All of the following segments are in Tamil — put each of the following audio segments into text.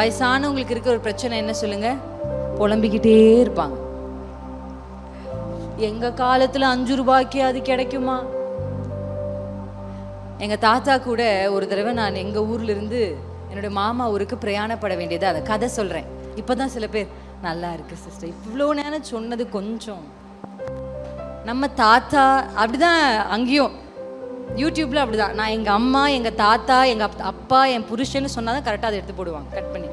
வயசானவங்களுக்கு இருக்க ஒரு பிரச்சனை என்ன சொல்லுங்க? புலம்பிக்கிட்டே இருப்பாங்க. எங்க காலத்துல அஞ்சு ரூபாய்க்கு அது கிடைக்குமா? எங்க தாத்தா கூட ஒரு தடவை நான் எங்க ஊர்ல இருந்து என்னோட மாமா ஊருக்கு பிரயாணப்பட வேண்டியது. அதை கதை சொல்றேன். இப்பதான் சில பேர் நல்லா இருக்கு சிஸ்டர் இவ்வளோ நேரம் சொன்னது கொஞ்சம். நம்ம தாத்தா அப்படிதான் அங்கேயும் யூடியூப்ல அப்படிதான். நான் எங்க அம்மா எங்க தாத்தா எங்க அப்- அப்பா என் புருஷன்னு சொன்னாதான் கரெக்டாக அதை எடுத்து போடுவாங்க. கட் பண்ணி.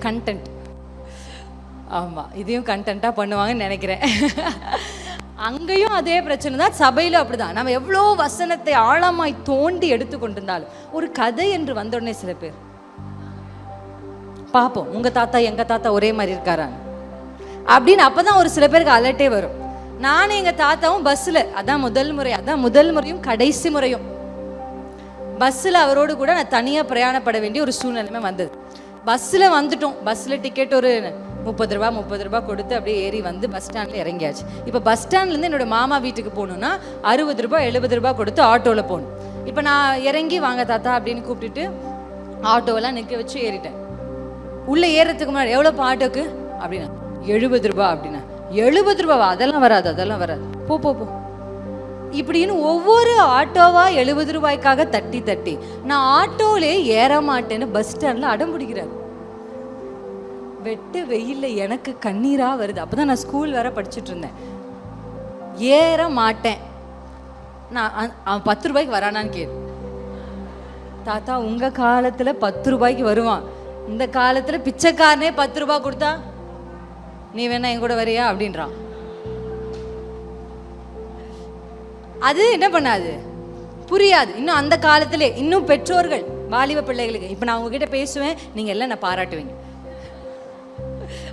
கண்டென்ட் ஆமா இதையும் கண்டென்ட்டாக பண்ணுவாங்கன்னு நினைக்கிறேன். அங்கேயும் அதே பிரச்சனை தான் சபையில அப்படிதான். நம்ம எவ்வளோ வசனத்தை ஆழமாய் தோண்டி எடுத்து கொண்டிருந்தாலும் ஒரு கதை என்று வந்த உடனே சில பேர் பார்ப்போம் உங்க தாத்தா எங்க தாத்தா ஒரே மாதிரி இருக்காரான்னு. அப்படின்னு அப்பதான் ஒரு சில பேருக்கு அலர்ட்டே வரும். நானும் எங்க தாத்தாவும் பஸ்ஸில். அதான் முதல் முறை அதான் முதல் முறையும் கடைசி முறையும். பஸ்ஸில் அவரோடு கூட நான் தனியாக பிரயாணப்பட வேண்டிய ஒரு சூழ்நிலைமை வந்தது. பஸ்ஸில் வந்துட்டோம். பஸ்ஸில் டிக்கெட் ஒரு முப்பது ரூபா முப்பது ரூபா கொடுத்து அப்படியே ஏறி வந்து பஸ் ஸ்டாண்டில் இறங்கியாச்சு. இப்போ பஸ் ஸ்டாண்ட்லேருந்து என்னோட மாமா வீட்டுக்கு போகணுன்னா அறுபது ரூபாய் எழுபது ரூபா கொடுத்து ஆட்டோவில் போகணும். இப்போ நான் இறங்கி வாங்க தாத்தா அப்படின்னு கூப்பிட்டுட்டு ஆட்டோவெல்லாம் நிற்க வச்சு ஏறிட்டேன். உள்ளே ஏறுறதுக்கு முன்னாடி எவ்வளோ ஆட்டோக்கு? அப்படின்னா எழுபது ரூபா அப்படின்னா. எழுபது ரூபாவா அதெல்லாம் வராது அதெல்லாம் வராது. போ போ போ. இப்படின்னு ஒவ்வொரு ஆட்டோவா எழுபது ரூபாய்க்காக தட்டி தட்டி. நான் ஆட்டோலே ஏற மாட்டேன்னு பஸ் ஸ்டாண்ட்ல அடம் பிடிக்கிறார். வெட்டு வெயில்ல எனக்கு கண்ணீரா வருது. அப்பதான் நான் ஸ்கூல் வேற படிச்சுட்டு இருந்தேன். ஏற மாட்டேன். நான் அவன் பத்து ரூபாய்க்கு வரானான்னு கேள். தாத்தா உங்க காலத்துல பத்து ரூபாய்க்கு வருவான். இந்த காலத்துல பிச்சைக்காரனே பத்து ரூபாய் கொடுத்தா? நீ வேணா என் கூட வரியா? அப்படின்றான். அது என்ன பண்ணாது? புரியாது. இன்னும் அந்த காலத்திலே இன்னும் பெற்றோர்கள் வாலிப பிள்ளைகளுக்கு. இப்போ நான் உங்ககிட்ட பேசுவேன் நீங்க எல்லாம் நான் பாராட்டுவீங்க.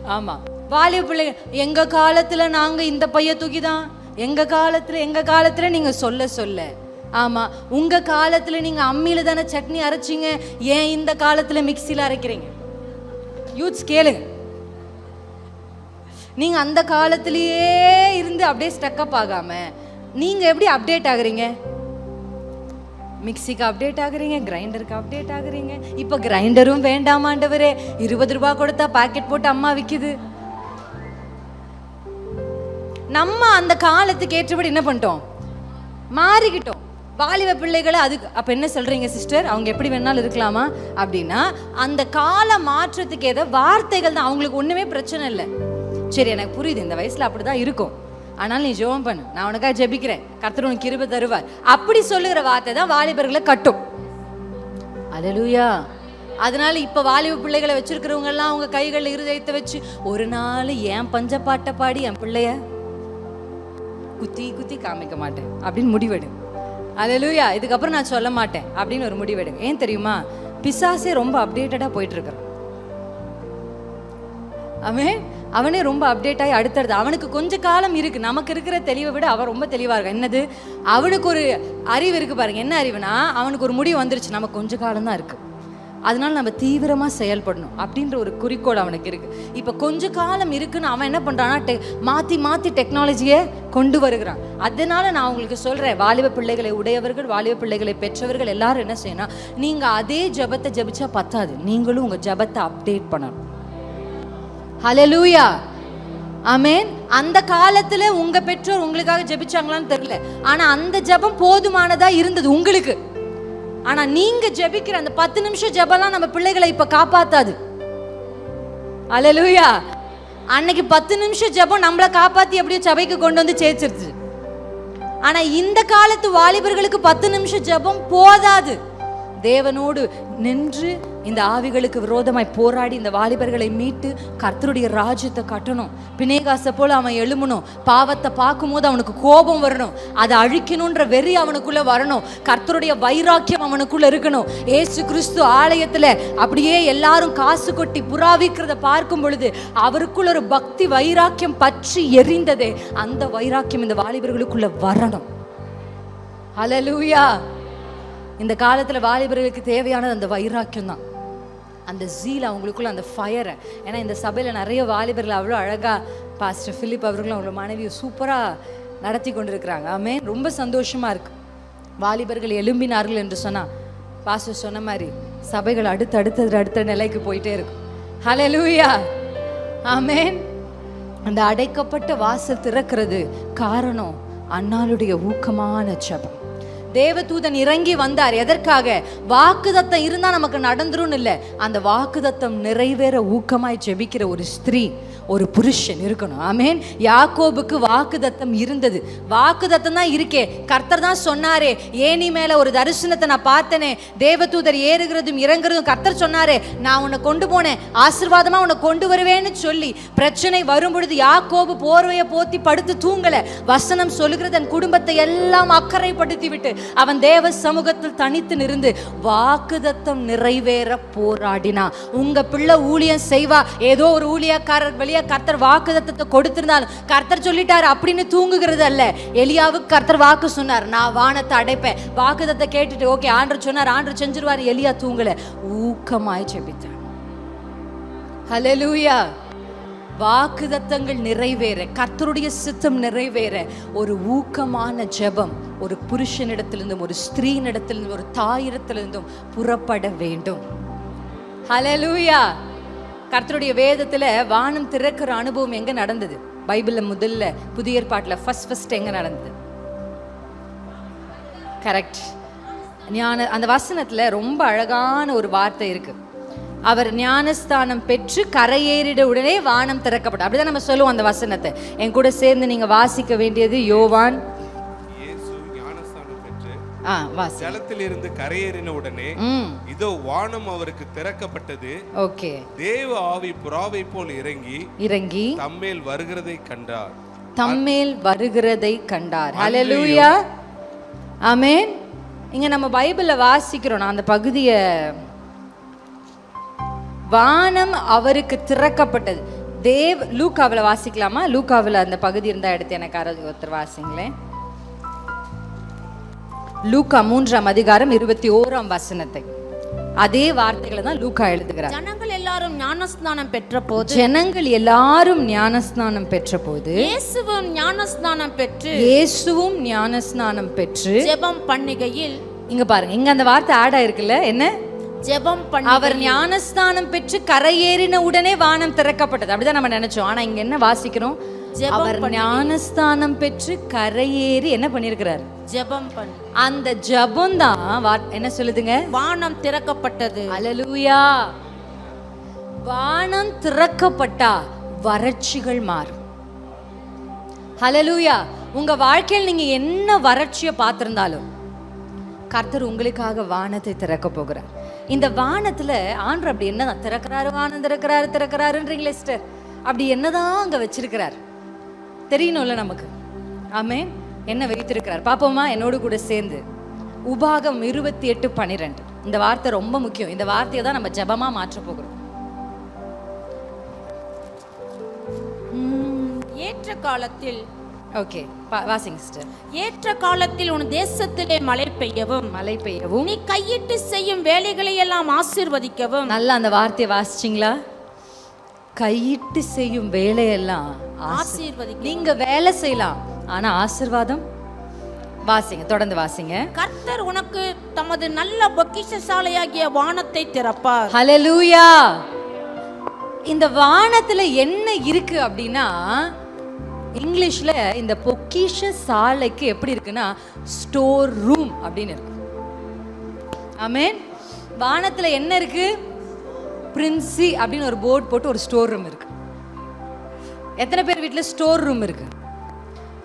ஆமா. வாலிப பிள்ளைங்க எங்க காலத்துல நாங்க இந்த பைய தூக்கிதான்? எங்க காலத்துல எங்க காலத்துல நீங்க சொல்ல சொல்ல. ஆமா. உங்க காலத்துல நீங்க அம்மியில தானே சட்னி அரைச்சீங்க? ஏன் இந்த காலத்துல மிக்சியில அரைக்கிறீங்க? யூத்ஸ் கேளுங்க. நீங்க அந்த காலத்திலேயே இருந்து அப்படியே ஸ்டக்கப் ஆகாம நீங்க எப்படி அப்டேட் ஆகுறீங்க? மிக்சிக்கு அப்டேட் ஆகுறீங்க கிரைண்டருக்கு அப்டேட் ஆகுறீங்க. இப்போ கிரைண்டரும் வேண்டாமாண்டவரே இருபது ரூபாய் கொடுத்தா பாக்கெட் போட்டு அம்மா விற்கிது நம்ம அந்த காலத்துக்கு ஏற்றபடி என்ன பண்ணிட்டோம்? மாறிக்கிட்டோம். வாலிப பிள்ளைகளை அதுக்கு அப்ப என்ன சொல்றீங்க சிஸ்டர் அவங்க எப்படி வேணாலும் இருக்கலாமா? அப்படின்னா அந்த கால மாற்றத்துக்கு ஏதோ வார்த்தைகள் தான். அவங்களுக்கு ஒண்ணுமே பிரச்சனை இல்லை. சரி எனக்கு புரியுது. இந்த வயசுல அப்படிதான் இருக்கும். ஆனால் நீ ஜெபம் பண்ணு. நான் உனக்காக ஜெபிக்கிறேன். கர்த்தர் உனக்கு கிருப தருவார். அப்படி சொல்லுகிற வார்த்தை தான் வாலிபர்களை கட்டும். அலலூயா அதனால இப்ப வாலிப பிள்ளைகளை வச்சிருக்கிறவங்க எல்லாம் அவங்க கைகளில் இருதயத்தை வச்சு ஒரு நாள் ஏன் பஞ்ச பாட்டை பாடி என் பிள்ளைய? குத்தி குத்தி காமிக்க மாட்டேன். அப்படின்னு முடிவெடு. அலலூயா இதுக்கப்புறம் நான் சொல்ல மாட்டேன். அப்படின்னு ஒரு முடிவெடுங்க ஏன் தெரியுமா? பிசாசே ரொம்ப அப்டேட்டடா போயிட்டு இருக்கிறோம் அவன் அவனே ரொம்ப அப்டேட் ஆகி அடுத்தடுத்து அவனுக்கு கொஞ்சம் காலம் இருக்குது நமக்கு இருக்கிற தெளிவை விட அவன் ரொம்ப தெளிவாக இருக்கான். என்னது? அவனுக்கு ஒரு அறிவு இருக்குது பாருங்க. என்ன அறிவுனா அவனுக்கு ஒரு முடிவு வந்துருச்சு. நமக்கு கொஞ்சம் காலம் தான் இருக்குது அதனால நம்ம தீவிரமாக செயல்படணும் அப்படின்ற ஒரு குறிக்கோள் அவனுக்கு இருக்குது இப்போ கொஞ்ச காலம் இருக்குன்னு அவன் என்ன பண்ணுறான்னா டெ மாற்றி மாற்றி டெக்னாலஜியை கொண்டு வருகிறான். அதனால நான் உங்களுக்கு சொல்கிறேன் வாலிப பிள்ளைகளை உடையவர்கள் வாலிப பிள்ளைகளை பெற்றவர்கள் எல்லாரும் என்ன செய்யணும் நீங்கள் அதே ஜெபத்தை ஜபிச்சா பத்தாது. நீங்களும் உங்கள் ஜெபத்தை அப்டேட் பண்ணணும். ஹலலூயா அமேன் அந்த காலத்துல உங்க பெற்றோர் உங்களுக்காக ஜெபிச்சாங்களான்னு தெரியல. ஆனா அந்த ஜெபம் போதுமானதா இருந்தது உங்களுக்கு. ஆனா நீங்க ஜெபிக்கிற அந்த பத்து நிமிஷம் ஜெபம்லாம் நம்ம பிள்ளைகளை இப்ப காப்பாத்தாது. அலலூயா அன்னைக்கு பத்து நிமிஷம் ஜெபம் நம்மள காப்பாத்தி எப்படியோ சபைக்கு கொண்டு வந்து சேர்த்துருச்சு ஆனா இந்த காலத்து வாலிபர்களுக்கு பத்து நிமிஷம் ஜெபம் போதாது. தேவனோடு நின்று இந்த ஆவிகளுக்கு விரோதமாய் போராடி இந்த வாலிபர்களை மீட்டு கர்த்தருடைய ராஜ்யத்தை கட்டணும். பினேகாசை போல அவன் எழுமணும் பாவத்தை பார்க்கும்போது அவனுக்கு கோபம் வரணும். அதை அழிக்கணுன்ற வெறி அவனுக்குள்ள வரணும். கர்த்தருடைய வைராக்கியம் அவனுக்குள்ள இருக்கணும். ஏசு கிறிஸ்து ஆலயத்துல அப்படியே எல்லாரும் காசு கொட்டி புறாவிக்கிறத பார்க்கும் பொழுது அவருக்குள்ள ஒரு பக்தி வைராக்கியம் பற்றி எரிந்ததே அந்த வைராக்கியம் இந்த வாலிபர்களுக்குள்ள வரணும். அலலூயா இந்த காலத்துல வாலிபர்களுக்கு தேவையானது அந்த வைராக்கியம் தான் அந்த ஜீல் அவங்களுக்குள்ள அந்த ஃபயரை ஏன்னா இந்த சபையில் நிறைய வாலிபர்கள் அவ்வளோ அழகாக பாஸ்டர் ஃபிலிப் அவர்களும் அவங்களோட மனைவியை சூப்பராக நடத்தி கொண்டிருக்கிறாங்க. ஆமே ரொம்ப சந்தோஷமாக இருக்கு. வாலிபர்கள் எழும்பினார்கள் என்று சொன்னால் பாஸ்டர் சொன்ன மாதிரி சபைகள் அடுத்து அடுத்த அடுத்த நிலைக்கு போயிட்டே இருக்கும். ஹலோ லூயா ஆமேன். அந்த அடைக்கப்பட்ட வாசல் திறக்கிறது காரணம் அன்னாளுடைய ஊக்கமான சபம் தேவதூதன் இறங்கி வந்தார். எதற்காக? வாக்குதத்தம் இருந்தால் நமக்கு நடந்துரும் இல்லை. அந்த வாக்குதத்தம் நிறைவேற ஊக்கமாய் ஜெபிக்கிற ஒரு ஸ்திரீ ஒரு புருஷன் இருக்கணும். ஆமேன். யாக்கோபுக்கு வாக்குதத்தம் இருந்தது. வாக்குதத்தம் தான் இருக்கே. கர்த்தர் தான் சொன்னாரே ஏனி மேலே ஒரு தரிசனத்தை நான் பார்த்தனே. தேவதூதர் ஏறுகிறதும் இறங்குறதும் கர்த்தர் சொன்னாரே நான் உன்னை கொண்டு போனேன். ஆசிர்வாதமாக உன்னை கொண்டு வருவேன்னு சொல்லி பிரச்சனை வரும் பொழுது யாக்கோபு போர்வையை போத்தி படுத்து தூங்கலை. வசனம் சொல்லுகிற தன் குடும்பத்தை எல்லாம் அக்கறைப்படுத்தி விட்டு அவன் தேவ சமூகத்தில் தனித்து நின்று வாக்குதத்தம் நிறைவேற போராடினா. உங்க பிள்ளை ஊழியம் செய்வா. ஏதோ ஒரு ஊழியக்காரர் வெளியே கர்த்தர் வாக்குதத்தத்தை கொடுத்திருந்தாலும் கர்த்தர் சொல்லிட்டாரு அப்படின்னு தூங்குகிறது அல்ல. எலியாவுக்கு கர்த்தர் வாக்கு சொன்னார். நான் வானத்தை அடைப்பேன். வாக்குதத்தை கேட்டுட்டு ஓகே ஆண்டு சொன்னார். ஆண்டு செஞ்சிருவார். எலியா தூங்கல. ஊக்கமாய் ஜெபித்தார் ஹalleluya. வாக்குதத்தங்கள் நிறைவேற கர்த்தருடைய சித்தம் நிறைவேற ஒரு ஊக்கமான ஜெபம் ஒரு புருஷனிடத்திலிருந்தும் ஒரு ஸ்திரீனிடத்திலிருந்தும் ஒரு தாயிடத்திலிருந்தும் புறப்பட வேண்டும். ஹலலூயா கர்த்தருடைய வேதத்தில் வானம் திறக்கிற அனுபவம் எங்கே நடந்தது? பைபிளில் முதல்ல புதிய ஏற்பாட்டில் ஃபஸ்ட் ஃபஸ்ட் எங்கே நடந்தது? கரெக்ட் ஞான அந்த வசனத்தில் ரொம்ப அழகான ஒரு வார்த்தை இருக்குது அவர் ஞானஸ்தானம் பெற்று கரையேறிட உடனே வானம் திறக்கப்படும். அப்படிதான் நம்ம சொல்லுவோம் அந்த வசனத்தை. என் கூட சேர்ந்து நீங்க வாசிக்க வேண்டியது யோவான். ஜலத்திலிருந்து கரையேறின உடனே இதோ வானம் அவருக்கு திறக்கப்பட்டது. ஓகே. தேவ ஆவி புறாவை போல் இறங்கி இறங்கி தம்மேல் வருகிறதை கண்டார். தம்மேல் வருகிறதை கண்டார். ஹalleluya ஆமென் இங்க நம்ம பைபிள்ல வாசிக்கிறோம். நான் அந்த பகுதியை வானம் அவருக்கு திறக்கப்பட்டது. தேவ் லூக்காவில் வாசிக்கலாமா? லூக்காவில் அந்த பகுதி இருந்தா எடுத்து எனக்கு ஒருத்தர் வாசிங்களேன். லூக்கா மூன்றாம் அதிகாரம் இருபத்தி ஓராம் வசனத்தை. அதே வார்த்தைகளை தான் லூக்கா எழுதுகிறார். ஜனங்கள் எல்லாரும் ஞானஸ்நானம் பெற்ற போது ஜனங்கள் எல்லாரும் ஞானஸ்நானம் பெற்றபோது இயேசுவும் ஞானஸ்நானம் பெற்று இயேசுவும் ஞானஸ்நானம் பெற்று ஜெபம் பண்ணுகையில் இங்க பாருங்க இங்க அந்த வார்த்தை ஆட் ஆயிருக்குல்ல? என்ன? ஜெபம் பண்ண அவர் ஞானஸ்தானம் பெற்று கரையேறின உடனே வானம் திறக்கப்பட்டது. அப்படிதான் நம்ம நினைச்சோம். ஆனா இங்க என்ன வாசிக்கிறோம்? ஜெபம் அவர் ஞானஸ்தானம் பெற்று கரையேறி என்ன பண்ணியிருக்கிறார்? ஜெபம் பண்ணு அந்த ஜபம் தான் என்ன சொல்லுதுங்க? வானம் திறக்கப்பட்டது. அலலூயா வானம் திறக்கப்பட்டா வறட்சிகள் மாறும். ஹalleluya உங்க வாழ்க்கையில் நீங்க என்ன வறட்சியை பார்த்திருந்தாலும் கர்த்தர் உங்களுக்காக வானத்தை திறக்க போகிறார். இந்த வானத்துல ஆண்டர் அப்படி என்னதான் திறக்கிறாரு வானம் திறக்கிறாரு திறக்கிறாருன்றீங்களே சிஸ்டர் அப்படி என்னதான் அங்க வச்சிருக்கிறார். தெரியணும்ல நமக்கு. ஆமே என்ன வைத்திருக்கிறார். பாப்போமா என்னோடு கூட சேர்ந்து. உபாகம் இருபத்தி எட்டு பன்னிரெண்டு. இந்த வார்த்தை ரொம்ப முக்கியம். இந்த வார்த்தையை தான் நம்ம ஜெபமா மாற்ற போகிறோம். ஏற்ற காலத்தில் ஓகே வாசிங்க சிஸ்டர். ஏற்ற காலத்தில் உன் தேசத்திலே மழை பெய்யவும் மழை பெய்யவும். நீ கையிட்டு செய்யும் வேலைகளை எல்லாம் ஆசீர்வதிக்கவும். நல்லா அந்த வார்த்தையை வாசிச்சிங்களா? கையிட்டு செய்யும் வேலையெல்லாம் ஆசீர்- ஆசீர்வதிக்க நீங்க வேலை செய்யலாம் ஆனா ஆசிர்வாதம்? வாசிங்க தொடர்ந்து வாசிங்க. கர்த்தர் உனக்கு தமது நல்ல பொக்கிஷசாலையாகிய வானத்தை திறப்பார். ஹalleluya. இந்த வானத்துல என்ன இருக்கு அப்படின்னா இங்கிலீஷில் இந்த பொக்கிஷ சாலைக்கு எப்படி இருக்குன்னா ஸ்டோர் ரூம் அப்படின்னு இருக்கு. ஆமேன். வானத்தில் என்ன இருக்கு? பிரின்சி அப்படின்னு ஒரு போர்டு போட்டு ஒரு ஸ்டோர் ரூம் இருக்கு. எத்தனை பேர் வீட்டில் ஸ்டோர் ரூம் இருக்கு?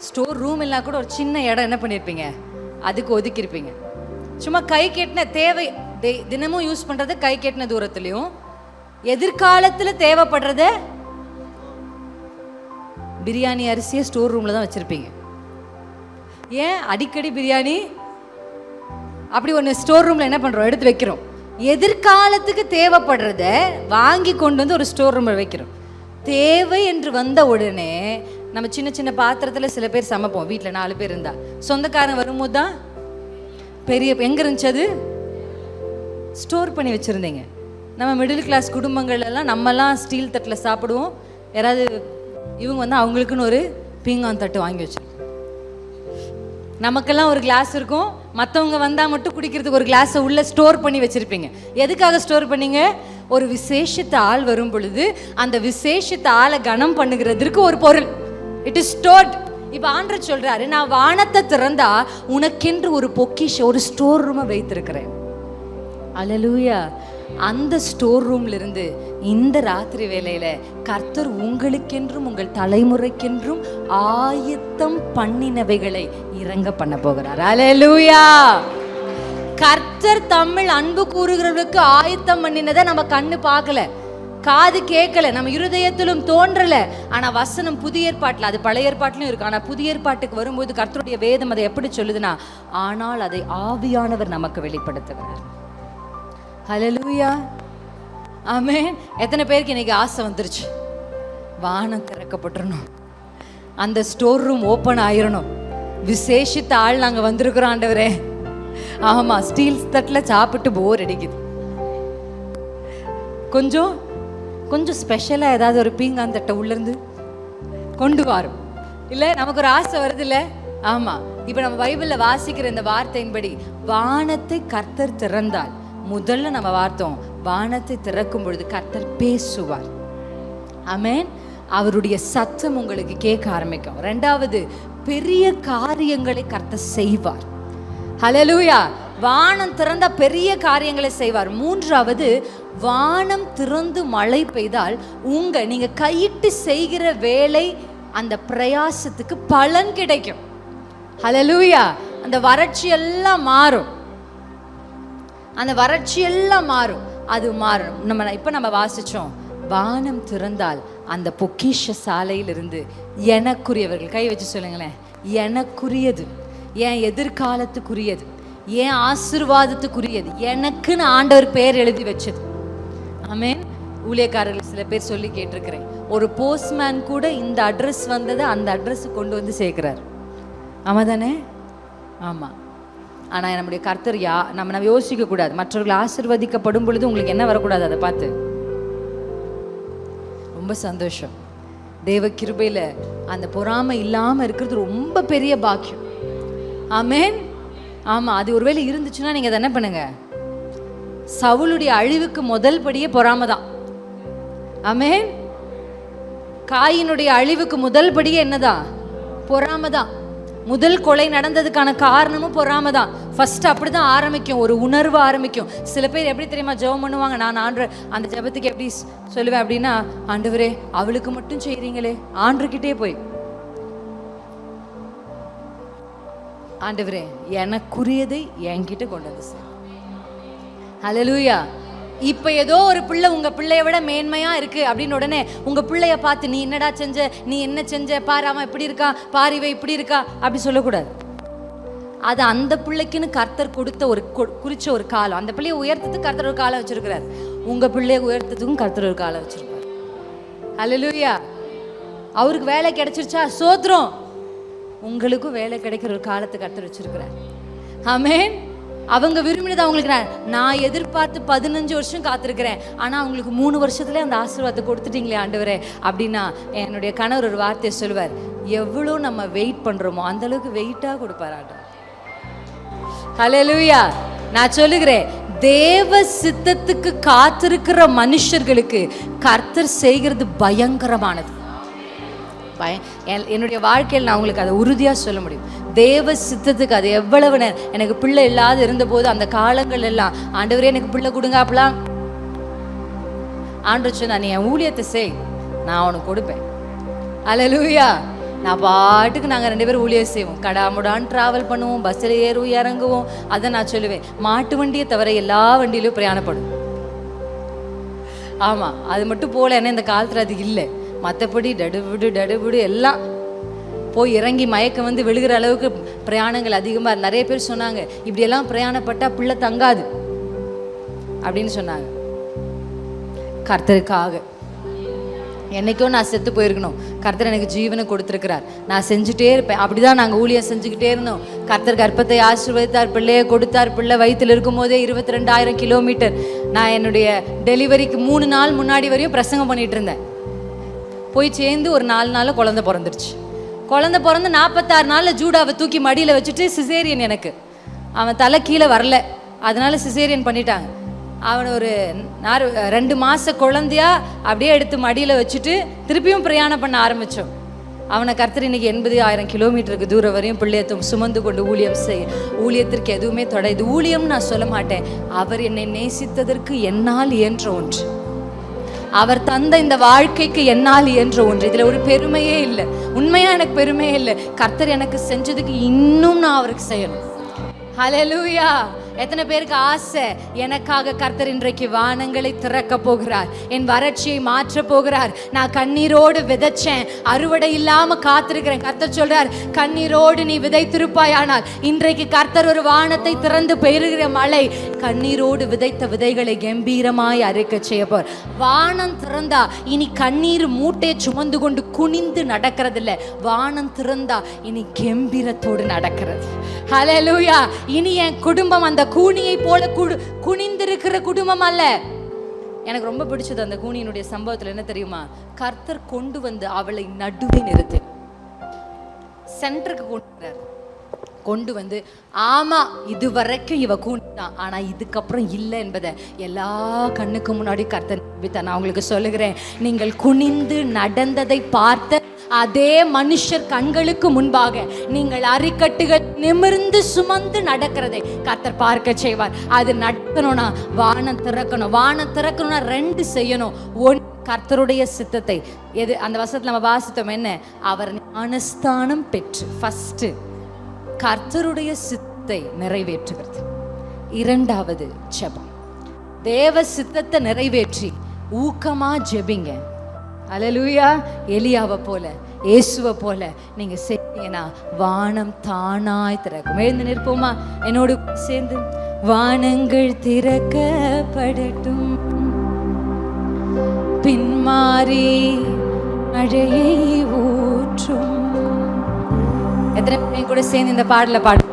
ஸ்டோர் ரூம் இல்லா கூட ஒரு சின்ன இடம் என்ன பண்ணியிருப்பீங்க அதுக்கு ஒதுக்கியிருப்பீங்க சும்மா கை கெட்டின தேவை தினமும் யூஸ் பண்ணுறது கை கெட்டின தூரத்துலேயும். எதிர்காலத்தில் தேவைப்படுறத பிரியாணி அரிசியை ஸ்டோர் ரூமில் தான் வச்சுருப்பீங்க. ஏன்? அடிக்கடி பிரியாணி? அப்படி ஒன்று ஸ்டோர் ரூமில் என்ன பண்ணுறோம் எடுத்து வைக்கிறோம். எதிர்காலத்துக்கு தேவைப்படுறத வாங்கி கொண்டு வந்து ஒரு ஸ்டோர் ரூமில் வைக்கிறோம். தேவை என்று வந்த உடனே நம்ம சின்ன சின்ன பாத்திரத்தில் சில பேர் சமைப்போம். வீட்டில் நாலு பேர் இருந்தா. சொந்தக்காரன் வரும்போது தான் பெரிய எங்கே இருந்துச்சு அது? ஸ்டோர் பண்ணி வச்சுருந்தீங்க. நம்ம மிடில் கிளாஸ் குடும்பங்கள்லாம் நம்மலாம் ஸ்டீல் தட்டில் சாப்பிடுவோம். யாராவது இவங்க வந்து அவங்களுக்குன்னு ஒரு பீங்கான் தட்டு வாங்கி வச்சிருக்கோம் நமக்கெல்லாம் ஒரு கிளாஸ் இருக்கும். மற்றவங்க வந்தால் மட்டும் குடிக்கிறதுக்கு ஒரு கிளாஸை உள்ளே ஸ்டோர் பண்ணி வச்சுருப்பீங்க. எதுக்காக ஸ்டோர் பண்ணீங்க? ஒரு விசேஷத்த ஆள் வரும் பொழுது அந்த விசேஷத்த ஆளை கனம் பண்ணுகிறதுக்கு ஒரு பொருள். இட் இஸ் ஸ்டோர்ட் இப்போ ஆண்டர் சொல்றாரு நான் வானத்தை திறந்தா உனக்கென்று ஒரு பொக்கிஷ ஒரு ஸ்டோர் ரூமை வைத்திருக்கிறேன். அலலூயா அந்த ஸ்டோர் ரூம்ல இருந்து இந்த ராத்திரி வேலையில கர்த்தர் உங்களுக்கென்றும் உங்கள் தலைமுறைக்கென்றும் ஆயத்தம் பண்ணினவைகளை இறங்க பண்ண போகிறார். அலலூயா கர்த்தர் தமிழ் அன்பு கூறுகிறவர்களுக்கு ஆயத்தம் பண்ணினதை நம்ம கண்ணு பார்க்கல காது கேட்கல நம்ம இருதயத்திலும் தோன்றல. ஆனா வசனம் புதிய ஏற்பாட்டில் அது பழைய ஏற்பாட்டிலும் இருக்கு. ஆனா புதிய ஏற்பாட்டுக்கு வரும்போது கர்த்தருடைய வேதம் அதை எப்படி சொல்லுதுன்னா ஆனால் அதை ஆவியானவர் நமக்கு வெளிப்படுத்துகிறார். ஹலலூயா ஆமென் எத்தனை பேருக்கு இன்னைக்கு ஆசை வந்துருச்சு? வானம் திறக்கப்பட்டுறணும். அந்த ஸ்டோர் ரூம் ஓப்பன் ஆயிரணும். விசேஷித்த ஆள் நாங்கள் வந்திருக்கிறோம் ஆண்டவரே. ஆமாம் ஸ்டீல் தட்டில் சாப்பிட்டு போர் அடிக்குது. கொஞ்சம் கொஞ்சம் ஸ்பெஷலாக ஏதாவது ஒரு பீங்கான் தட்டை உள்ளேருந்து கொண்டு வரும். இல்லை நமக்கு ஒரு ஆசை வருது இல்லை ஆமாம் இப்போ நம்ம பைபிளில் வாசிக்கிற இந்த வார்த்தையின்படி வானத்தை கர்த்தர் திறந்தால் முதல்ல நம்ம வார்த்தோம் வானத்தை திறக்கும் பொழுது கர்த்தர் பேசுவார். அமேன் அவருடைய சத்தம் உங்களுக்கு கேட்க ஆரம்பிக்கும். ரெண்டாவது பெரிய காரியங்களை கர்த்தர் செய்வார். ஹலலூயா வானம் திறந்த பெரிய காரியங்களை செய்வார். மூன்றாவது வானம் திறந்து மழை பெய்தால் உங்க நீங்க கையிட்டு செய்கிற வேலை அந்த பிரயாசத்துக்கு பலன் கிடைக்கும். ஹலலூயா அந்த வறட்சி எல்லாம் மாறும். அந்த வறட்சி எல்லாம் மாறும். அது மாறும். நம்ம இப்போ நம்ம வாசித்தோம் வானம் திறந்தால் அந்த பொக்கிஷ சாலையிலிருந்து எனக்குரியவர்கள் கை வச்சு சொல்லுங்களேன் எனக்குரியது என் எதிர்காலத்துக்குரியது என் ஆசிர்வாதத்துக்குரியது எனக்குன்னு ஆண்டவர் பேர் எழுதி வச்சது. ஆமேன். ஊழியக்காரர்கள் சில பேர் சொல்லி கேட்டிருக்கிறேன். ஒரு போஸ்ட்மேன் கூட இந்த அட்ரஸ் வந்ததை அந்த அட்ரஸ் கொண்டு வந்து சேர்க்குறாரு. ஆமாம் தானே ஆமாம் ஆனால் நம்முடைய கர்த்தர் யா நம்ம நம்ம யோசிக்கக்கூடாது. மற்றவர்கள் ஆசிர்வதிக்கப்படும் பொழுது உங்களுக்கு என்ன வரக்கூடாது? அதை பார்த்து. ரொம்ப சந்தோஷம். தேவ கிருபையில் அந்த பொறாமை இல்லாமல் இருக்கிறது ரொம்ப பெரிய பாக்கியம். ஆமேன். ஆமாம் அது ஒருவேளை இருந்துச்சுன்னா நீங்கள் அதை என்ன பண்ணுங்க? சவுளுடைய அழிவுக்கு முதல் படியே பொறாமை தான். ஆமேன். காயினுடைய அழிவுக்கு முதல் படியே என்னதான்? பொறாமை தான். முதல் கொலை நடந்ததுக்கான காரணமும் பொறாமை தான். ஃபர்ஸ்ட் அப்படி தான் ஆரம்பிக்கும். ஒரு உணர்வு ஆரம்பிக்கும். சில பேர் எப்படி தெரியுமா ஜெபம் பண்ணுவாங்க? நான் ஆண்டு அந்த ஜெபத்துக்கு எப்படி சொல்லுவேன் அப்படின்னா ஆண்டவரே அவளுக்கு மட்டும் செய்கிறீங்களே ஆண்டுகிட்டே போய். ஆண்டவரே எனக்குரியதை என்கிட்ட கொண்டு வந்து சேர். ஹalleluya இப்போ ஏதோ ஒரு பிள்ளை உங்கள் பிள்ளைய விட மேன்மையாக இருக்குது அப்படின்னு உடனே உங்கள் பிள்ளைய பார்த்து நீ என்னடா செஞ்ச? நீ என்ன செஞ்ச? பாரு அவன் இப்படி இருக்கா? பாரு இவ இப்படி இருக்கா? அப்படி சொல்லக்கூடாது. அது அந்த பிள்ளைக்குன்னு கர்த்தர் கொடுத்த ஒரு கொ- குறிச்ச ஒரு காலம். அந்த பிள்ளையை உயர்த்ததுக்கு கர்த்தர் ஒரு காலம் வச்சிருக்கிறார். உங்கள் பிள்ளைய உயர்த்ததுக்கும் கர்த்தர் ஒரு காலம் வச்சிருப்பார். அலலூயா அவருக்கு வேலை கிடைச்சிருச்சா? சோத்ரம் உங்களுக்கும் வேலை கிடைக்கிற ஒரு காலத்தை கர்த்தர் வச்சிருக்கிறார். ஆமேன் அவங்க விரும்பினது அவங்களுக்கு நான் நான் எதிர்பார்த்து பதினஞ்சு வருஷம் காத்திருக்கிறேன். ஆனால் அவங்களுக்கு மூணு வருஷத்துல அந்த ஆசீர்வாதத்தை கொடுத்துட்டீங்களே ஆண்டவரே அப்படின்னா என்னுடைய கணவர் ஒரு வார்த்தையை சொல்லுவார் எவ்வளோ நம்ம வெயிட் பண்ணுறோமோ அந்த அளவுக்கு வெயிட்டாக கொடுப்பார் ஆண்டவர். ஹalleluya நான் சொல்லுகிறேன் தேவ சித்தத்துக்கு காத்திருக்கிற மனுஷர்களுக்கு கர்த்தர் செய்கிறது பயங்கரமானது. பய என்னுடைய வாழ்க்கையில் நான் உங்களுக்கு அதை உறுதியாக சொல்ல முடியும். தேவ சித்தத்துக்கு அது எவ்வளவு நேரம் எனக்கு பிள்ளை இல்லாத இருந்தபோது அந்த காலங்கள் எல்லாம் ஆண்டவரே எனக்கு பிள்ளை கொடுங்க அப்படிலாம் ஆண்டு சொன்னா நீ என் ஊழியத்தை செய் நான் உனக்கு கொடுப்பேன். அல்லேலூயா நான் பாட்டுக்கு நாங்கள் ரெண்டு பேரும் ஊழியர் செய்வோம். கடாமுடான்னு ட்ராவல் பண்ணுவோம் பஸ்ஸில் ஏறுவோம் இறங்குவோம். அதை நான் சொல்லுவேன். மாட்டு வண்டியை தவிர எல்லா வண்டியிலும் பிரயாணப்படும். ஆமாம் அது மட்டும் போல ஏன்னா இந்த காலத்தில் அது இல்லை. மற்றபடி டடுவிடு டடுவிடு எல்லாம் போய் இறங்கி மயக்கம் வந்து விழுகிற அளவுக்கு பிரயாணங்கள் அதிகமாக நிறைய பேர் சொன்னாங்க இப்படியெல்லாம் பிரயாணப்பட்டால் பிள்ளை தங்காது. அப்படின்னு சொன்னாங்க. கர்த்தருக்காக. என்னைக்கோ நான் செத்து போயிருக்கணும். கர்த்தர் எனக்கு ஜீவனை கொடுத்துருக்கிறார். நான் செஞ்சுட்டே இருப்பேன். அப்படிதான் நாங்கள் ஊழியம் செஞ்சுக்கிட்டே இருந்தோம். கர்த்தர் கர்ப்பத்தை ஆசீர்வதித்தார் பிள்ளையை கொடுத்தார். பிள்ளை வயிற்றில் இருக்கும் போதே இருபத்தி ரெண்டாயிரம் கிலோமீட்டர். நான் என்னுடைய டெலிவரிக்கு மூணு நாள் முன்னாடி வரையும் பிரசங்கம் பண்ணிகிட்டு இருந்தேன். போய் சேர்ந்து ஒரு நாலு நாளில் குழந்தை பிறந்துருச்சு. குழந்தை பிறந்து நாற்பத்தாறு நாளில் ஜூடாவை தூக்கி மடியில் வச்சுட்டு சிசேரியன் எனக்கு. அவன் தலை கீழே வரல. அதனால சிசேரியன் பண்ணிட்டாங்க. அவனை ஒரு நார் ரெண்டு மாத குழந்தையா அப்படியே எடுத்து மடியில் வச்சுட்டு திருப்பியும் பிரயாணம் பண்ண ஆரம்பித்தோம் அவனை கர்த்தர் இன்னைக்கு எண்பது ஆயிரம் கிலோமீட்டருக்கு தூரம் வரையும் பிள்ளையத்தும் சுமந்து கொண்டு ஊழியம் செய். ஊழியத்திற்கு எதுவுமே தொட இது ஊழியம் நான் சொல்ல மாட்டேன். அவர் என்னை நேசித்ததற்கு என்னால் இயன்ற ஒன்று. அவர் தந்த இந்த வாழ்க்கைக்கு என்னால் இயன்ற ஒன்று. இதில் ஒரு பெருமையே இல்லை. உண்மையாக எனக்கு பெருமையே இல்லை. கர்த்தர் எனக்கு செஞ்சதுக்கு இன்னும் நான் அவருக்கு செய்யணும். ஹலலூயா எத்தனை பேருக்கு ஆசை எனக்காக கர்த்தர் இன்றைக்கு வானங்களை திறக்க போகிறார் என் வறட்சியை மாற்ற போகிறார் நான் கண்ணீரோடு விதைச்சேன் அறுவடை இல்லாம காத்திருக்கிறேன். கர்த்தர் சொல்றார் கண்ணீரோடு நீ விதைத்திருப்பாயானால் இன்றைக்கு கர்த்தர் ஒரு வானத்தை திறந்து பெய்கிற மழை கண்ணீரோடு விதைத்த விதைகளை கம்பீரமாய் அறுக்க செய்யப்போர். வானம் திறந்தா இனி கண்ணீர் மூட்டையை சுமந்து கொண்டு குனிந்து நடக்கிறதில்ல. வானம் திறந்தா இனி கம்பீரத்தோடு நடக்கிறது. ஹலலூயா இனி என் குடும்பம் அந்த கூனியை போல குடு குனிந்திருக்கிற குடும்பம் அல்ல. எனக்கு ரொம்ப பிடிச்சது அந்த கூனியினுடைய சம்பவத்துல என்ன தெரியுமா? கர்த்தர் கொண்டு வந்து அவளை நடுவே நிறுத்து. சென்டருக்கு கொண்டு கொண்டு வந்து ஆமா இது வரைக்கும் இவ கூண்டான் ஆனா இதுக்கப்புறம் இல்லை என்பதை எல்லா கண்ணுக்கு முன்னாடி கர்த்தர் நான் உங்களுக்கு சொல்லுகிறேன் நீங்கள் குனிந்து நடந்ததை பார்த்த அதே மனுஷர் கண்களுக்கு முன்பாக நீங்கள் அரிக்கட்டுகள் நிமிர்ந்து சுமந்து நடக்கிறதை கர்த்தர் பார்க்க செய்வார். அது நடக்கணும்னா வானம் திறக்கணும். வானம் திறக்கணும்னா ரெண்டு செய்யணும். ஒன் கர்த்தருடைய சித்தத்தை. எது அந்த வசத்தில் நம்ம வாசித்தோம் என்ன? அவர் ஞானஸ்தானம் பெற்று ஃபஸ்ட்டு கர்த்தருடைய சித்தத்தை நிறைவேற்றுகிறது. இரண்டாவது ஜெபம். தேவ சித்தத்தை நிறைவேற்றி ஊக்கமா ஜெபிங்க. அலலூயா. எலியாவை போல இயேசுவை போல நீங்க செய்யீங்கன்னா வானம் தானாய் திறக்கும். எழுந்து நிற்போமா? என்னோடு சேர்ந்து வானங்கள் திறக்கப்படட்டும். பின்மாறி மழையை ஊற்றும். எத்தனை பேர் கூட சேர்ந்து இந்த பாடல பாடு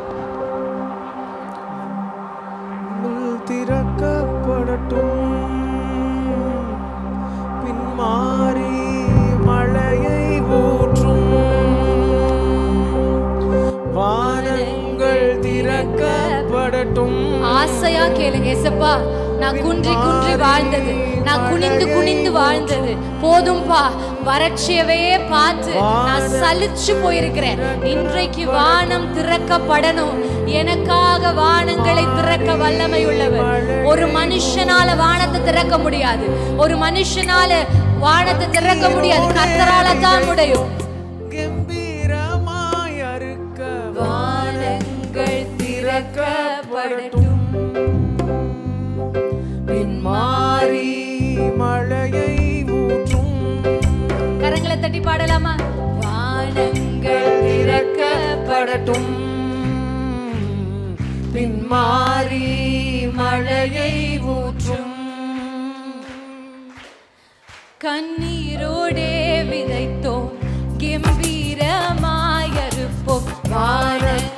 ஆசையா கேளுங்க ஏசப்பா. நான் குன்றி குன்றி வாழ்ந்தது. நான் குனிந்து குனிந்து வாழ்ந்தது. போதும்பா. வறட்சியவே பார்த்து நான் சலிச்சு போயிருக்கிறேன். இன்றைக்கு வானம் திறக்கப்படணும். எனக்காக வானங்களை திறக்க வல்லமை உள்ளவர். ஒரு மனுஷனால வானத்தை திறக்க முடியாது. ஒரு மனுஷனால வானத்தை திறக்க முடியாது. கர்த்தரால தான் முடியும். கம்பீரமாய் அறுக்க வானங்கள் திறக்கப்படட்டும். பாடலாமா? வானங்கள் திறக்கப்படட்டும். பின்மாறி மழையை ஊற்றும். கண்ணீரோடே விதைத்தோம். கெம்பீரமாயிருப்போம் வானங்கள்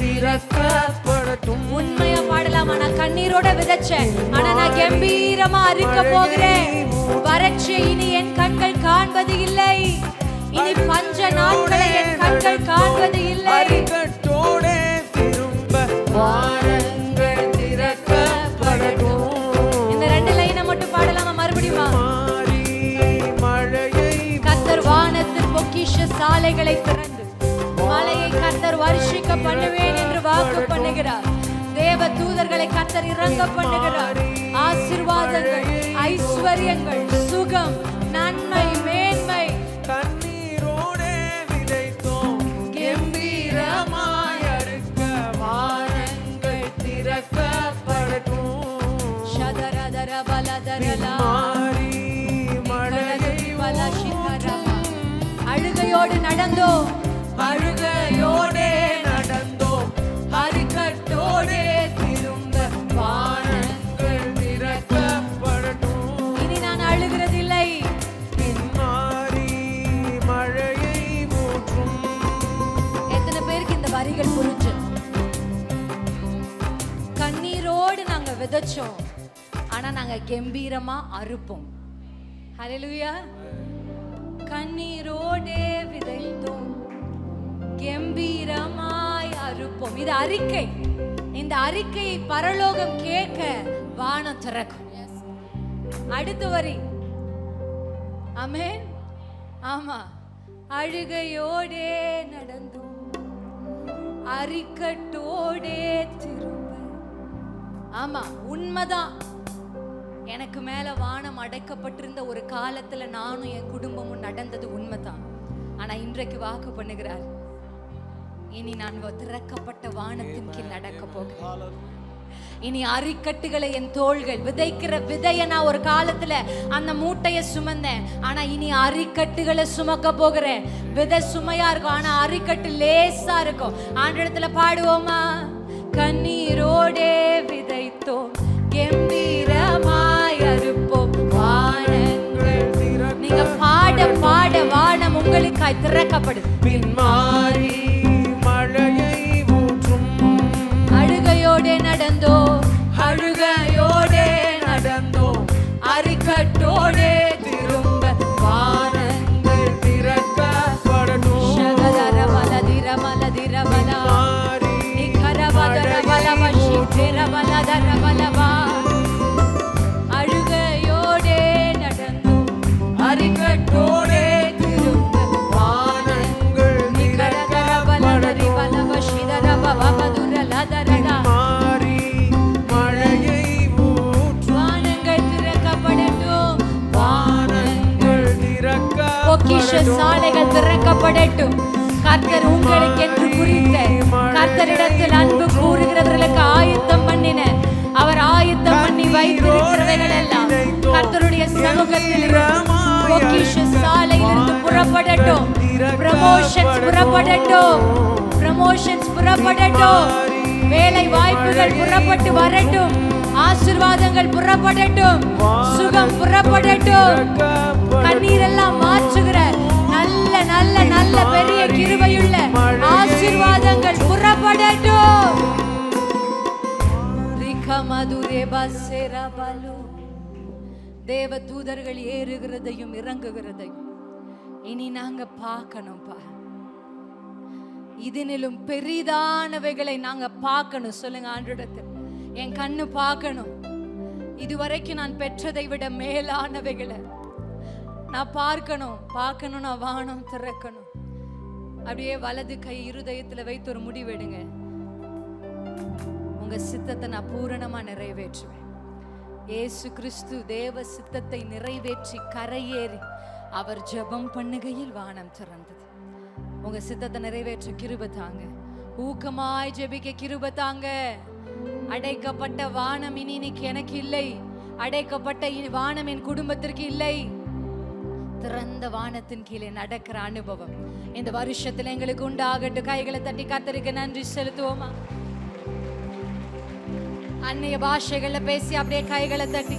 திறக்கப்படட்டும் உண்மையா பாடலாமா? நான் கண்ணீரோட விதைச்சேன். ஆனா நான் கம்பீரமா அறுக்க போகிறேன். வறட்சியை இனி என் கண்கள் காண்பது இல்லை. இனி பஞ்ச நாட்களை என் கண்கள் காண்பது இல்லை. திரும்ப திறக்கப்படட்டும். இந்த ரெண்டு லைனை மட்டும் பாடலாமா மறுபடியுமா? கர்த்தர் வானத்தின் பொக்கிஷ சாலைகளை வருஷிக்க பண்ணுவேன் என்று வாக்கு பண்ணுகிறார். தேவ தூதர்களை கர்த்தர் இறங்க பண்ணுகிறார் ஆசீர்வாதங்கள் ஐஸ்வர்யங்கள் சுகம் நன்மை மேன்மை. கண்ணீரோடே விதைத்தோம். கம்பீரமாய் விதைச்சோம் ஆனா நாங்க கம்பீரமா அறுப்போம். ஹலலுயா கண்ணீரோடே விதைத்தோம். கம்பீரமாய் அறுப்போம். இது அறிக்கை. இந்த அறிக்கையை பரலோகம் கேட்க வானம் திறக்கும். அடுத்த வரி. அமேன் ஆமா. அழுகையோடே நடந்தோம். அரிக்கட்டோடே திரும்ப ஆமா உண்மைதான். எனக்கு மேல வானம் அடைக்கப்பட்டிருந்த ஒரு காலத்துல நானும் என் குடும்பமும் நடந்தது உண்மைதான். ஆனா இன்றைக்கு வாக்கு பண்ணுகிறார். இனி நான் திறக்கப்பட்ட வானத்தின் கீழ் நடக்க போகிறேன். இனி அரிக்கட்டுகளை என் தோள்கள் விதைக்கிற விதைய நான் ஒரு காலத்துல அந்த மூட்டைய சுமந்தேன். ஆனா இனி அரிக்கட்டுகளை சுமக்க போகிறேன். விதை சுமையா இருக்கும் ஆனா அரிக்கட்டு லேசா இருக்கும். ஆண்டிடத்துல பாடுவோமா? கண்ணீரோடே விதைத்தோம். கம்பீரமாய் அறுப்போம் வானங்கள் நீங்க பாட பாட வானம் உங்களுக்காய் திறக்கப்படுது பின்மாறி மழையை ஊற்றும். அழுகையோடே நடந்தோ அழுகையோடே பொக்கிஷ சாலைகள் திறக்கப்படட்டும். கர்த்தர் உங்களுக்கு என்று குறித்த கர்த்தரிடத்தில் அன்பு கூறுகிறவர்களுக்கு ஆயத்தம் பண்ணின. அவர் ஆயத்தம் பண்ணி வைத்திருக்கிறவைகள் எல்லாம் கர்த்தருடைய சமூகத்தில் பொக்கிஷ சாலையிலிருந்து புறப்படட்டும். ப்ரமோஷன்ஸ் புறப்படட்டும். ப்ரமோஷன்ஸ் புறப்படட்டும். வேலை வாய்ப்புகள் புறப்பட்டு வரட்டும். ஆசிர்வாதங்கள் புறப்படட்டும். சுகம் புறப்படட்டும். கண்ணீரெல்லாம் தேவ தூதர்கள் ஏறுகிறதையும் இறங்குகிறதையும் இனி நாங்க பார்க்கணும்ப்பா இதனிலும் பெரிதானவைகளை நாங்க பார்க்கணும். சொல்லுங்க ஆண்டிடத்தில் என் கண்ணு பார்க்கணும். இதுவரைக்கும் நான் பெற்றதை விட மேலானவைகளை நான் பார்க்கணும். பார்க்கணும் நான் வானம் திறக்கணும். அப்படியே வலது கை இருதயத்தில் வைத்து ஒரு முடிவெடுங்க உங்க சித்தத்தை நான் பூரணமா நிறைவேற்றுவேன். ஏசு கிறிஸ்து தேவ சித்தத்தை நிறைவேற்றி கரையேறி அவர் ஜெபம் பண்ணுகையில் வானம் திறந்தது. உங்க சித்தத்தை நிறைவேற்ற கிருப தாங்க. ஊக்கமாய் ஜெபிக்க கிருப தாங்க. அடைக்கப்பட்ட வானம் இனி இன்னைக்கு எனக்கு இல்லை. அடைக்கப்பட்ட இனி வானம் என் குடும்பத்திற்கு இல்லை. திறந்த வானத்தின் கீழே நடக்கிற அனுபவம் இந்த வருஷத்துல எங்களுக்கு உண்டாகட்டும். கைகளை தட்டி கத்தருக்கு நன்றி செலுத்துவோமா? அன்னைய பாஷைகள்ல பேசி அப்படியே கைகளை தட்டி.